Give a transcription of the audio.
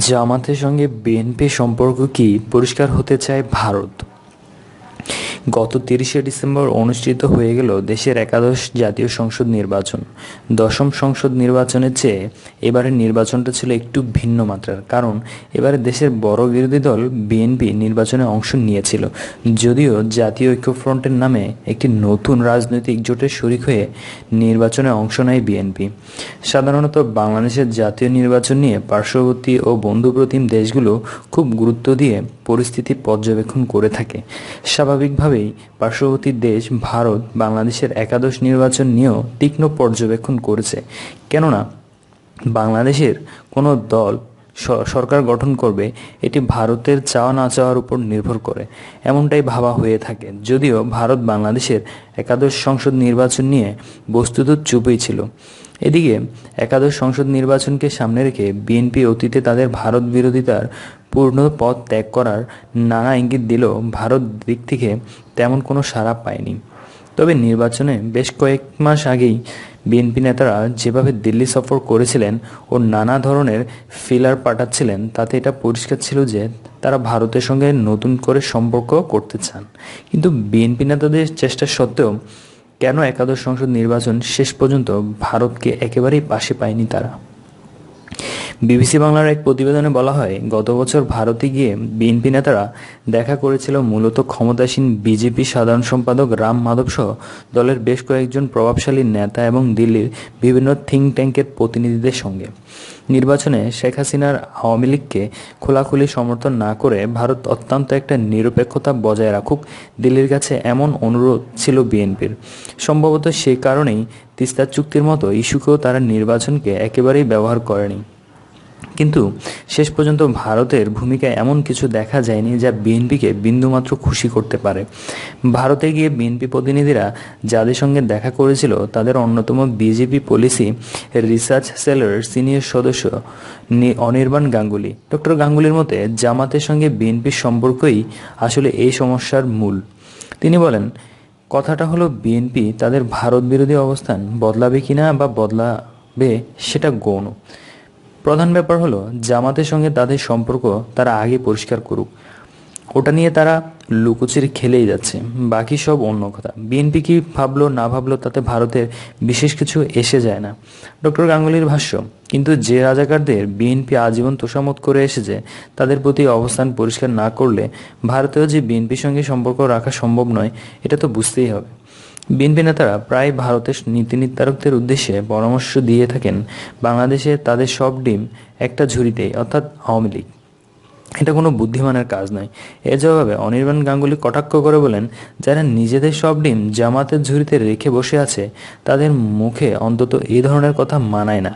জামাতের সঙ্গে বিএনপি সম্পর্ক কি পরিষ্কার হতে চায় ভারত? গত তিরিশে ডিসেম্বর অনুষ্ঠিত হয়ে গেল দেশের একাদশ জাতীয় সংসদ নির্বাচন। দশম সংসদ নির্বাচনের চেয়ে এবারের নির্বাচনটা ছিল একটু ভিন্ন মাত্রার, কারণ এবারে দেশের বড় বিরোধী দল বিএনপি নির্বাচনে অংশ নিয়েছিল। যদিও জাতীয় ঐক্যফ্রন্টের নামে একটি নতুন রাজনৈতিক জোটের শরিক হয়ে নির্বাচনে অংশ নেয় বিএনপি। সাধারণত বাংলাদেশের জাতীয় নির্বাচন নিয়ে পার্শ্ববর্তী ও বন্ধুপ্রতিম দেশগুলো খুব গুরুত্ব দিয়ে পরিস্থিতি পর্যবেক্ষণ করে থাকে। স্বাভাবিকভাবেই পার্শ্ববর্তী দেশ ভারত বাংলাদেশের একাদশ নির্বাচন নিয়েও তীক্ষ্ণ পর্যবেক্ষণ করেছে। কেননা, বাংলাদেশের কোনো দল সরকার গঠন করবে, এটি ভারতের চাওয়া না চাওয়ার উপর নির্ভর করে। এমনটাই ভাবা হয়ে থাকে। যদিও ভারত বাংলাদেশের একাদশ সংসদ নির্বাচন নিয়ে বস্তুত চুপই ছিল। এদিকে, একাদশ সংসদ নির্বাচনকে সামনে রেখে বিএনপি অতীতে তাদের ভারত বিরোধিতার পূর্ণ পথ ত্যাগ করার নানা ইঙ্গিত দিলেও ভারত দিক থেকে তেমন কোনো সাড়া পায়নি। তবে নির্বাচনে বেশ কয়েক মাস আগেই বিএনপি নেতারা যেভাবে দিল্লি সফর করেছিলেন ও নানা ধরনের ফিলার পাঠাচ্ছিলেন, তাতে এটা পরিষ্কার ছিল যে তারা ভারতের সঙ্গে নতুন করে সম্পর্ক করতে চান। কিন্তু বিএনপি নেতাদের চেষ্টা সত্ত্বেও কেন একাদশ সংসদ নির্বাচন শেষ পর্যন্ত ভারতকে একেবারেই পাশে পায়নি তারা? বিবিসি বাংলার এক প্রতিবেদনে বলা হয়, গত বছর ভারতে গিয়ে বিএনপি নেতারা দেখা করেছিল মূলত ক্ষমতাসীন বিজেপি সাধারণ সম্পাদক রাম মাধব সহ দলের বেশ কয়েকজন প্রভাবশালী নেতা এবং দিল্লির বিভিন্ন থিঙ্ক ট্যাঙ্কের প্রতিনিধিদের সঙ্গে। নির্বাচনে শেখ হাসিনার আওয়ামী লীগকে খোলাখুলি সমর্থন না করে ভারত অত্যন্ত একটা নিরপেক্ষতা বজায় রাখুক দিল্লির কাছে এমন অনুরোধ ছিল বিএনপির। সম্ভবত সে কারণেই তিস্তা চুক্তির মতো ইস্যুকেও তারা নির্বাচনকে একেবারেই ব্যবহার করেনি। কিন্তু শেষ পর্যন্ত ভারতের ভূমিকায় এমন কিছু দেখা যায়নি যা বিএনপিকে বিন্দুমাত্র খুশি করতে পারে। ভারতে গিয়ে বিএনপি প্রতিনিধিরা যাদের সঙ্গে দেখা করেছিল তাদের অন্যতম বিজেপি পলিসি রিসার্চ সেলের সিনিয়র সদস্য অনির্বাণ গাঙ্গুলি। ডক্টর গাঙ্গুলির মতে, জামাতের সঙ্গে বিএনপির সম্পর্কই আসলে এই সমস্যার মূল। তিনি বলেন, কথাটা হলো বিএনপি তাদের ভারত বিরোধী অবস্থান বদলাবে কিনা বা বদলাবে সেটা গৌণ। প্রধান ব্যাপার হলো, জামাতের সঙ্গে তাদের সম্পর্ক তারা আগে পরিষ্কার করুক। ওটা নিয়ে তারা লুকোচির খেলেই যাচ্ছে। বাকি সব অন্য কথা। বিএনপি কি ভাবলো না ভাবলো তাতে ভারতের বিশেষ কিছু এসে যায় না। ডক্টর গাঙ্গুলির ভাষ্য কিন্তু যে রাজাকারদের বিএনপি আজীবন তোষামত করে এসেছে, তাদের প্রতি অবস্থান পরিষ্কার না করলে ভারতেও যে বিএনপির সঙ্গে সম্পর্ক রাখা সম্ভব নয়, এটা তো বুঝতেই হবে। বিএনপি নেতারা প্রায় ভারতের নীতি নির্ধারকদের উদ্দেশ্যে পরামর্শ দিয়ে থাকেন, বাংলাদেশে তাদের সব ডিম একটা ঝুড়িতেই, অর্থাৎ আওয়ামী লীগ। এটা কোনো বুদ্ধিমানের কাজ নয়। এ জবাবে অনির্বাণ গাঙ্গুলি কটাক্ষ করে বলেন, যারা নিজেদের সব ডিম জামাতের ঝুড়িতে রেখে বসে আছে, তাদের মুখে অন্তত এই ধরনের কথা মানায় না।